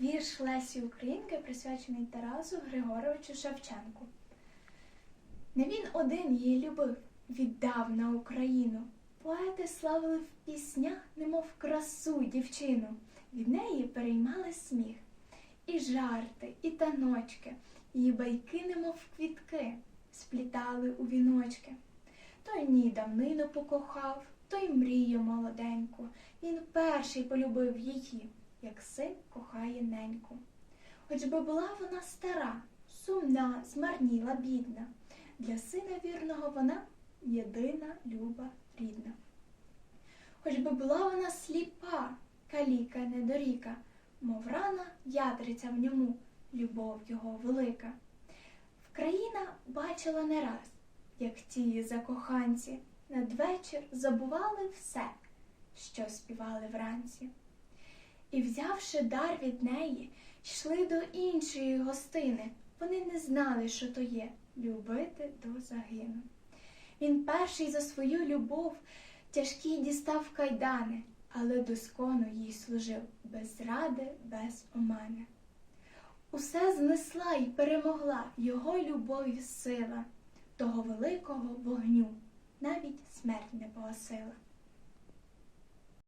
Вірш Лесі Українки присвячений Тарасу Григоровичу Шевченку. Не він один її любив, віддав на Україну. Поети славили в піснях, немов красу дівчину. Від неї переймали сміх. І жарти, і таночки, її байки, немов квітки, сплітали у віночки. Той ні давнину покохав, той мрію молоденьку. Він перший полюбив її, як син кохає неньку. Хоч би була вона стара, сумна, змарніла, бідна. Для сина вірного вона єдина, люба, рідна. Хоч би була вона сліпа, каліка, недоріка, мов рана ядриця в ньому, любов його велика. Вкраїна бачила не раз, як ті закоханці надвечір забували все, що співали вранці. І, взявши дар від неї, йшли до іншої гостини. Вони не знали, що то є любити до загину. Він перший за свою любов тяжкі дістав кайдани, але доскону їй служив без зради, без омани. Усе знесла й перемогла його любові сила, того великого вогню, навіть смерть не погасила.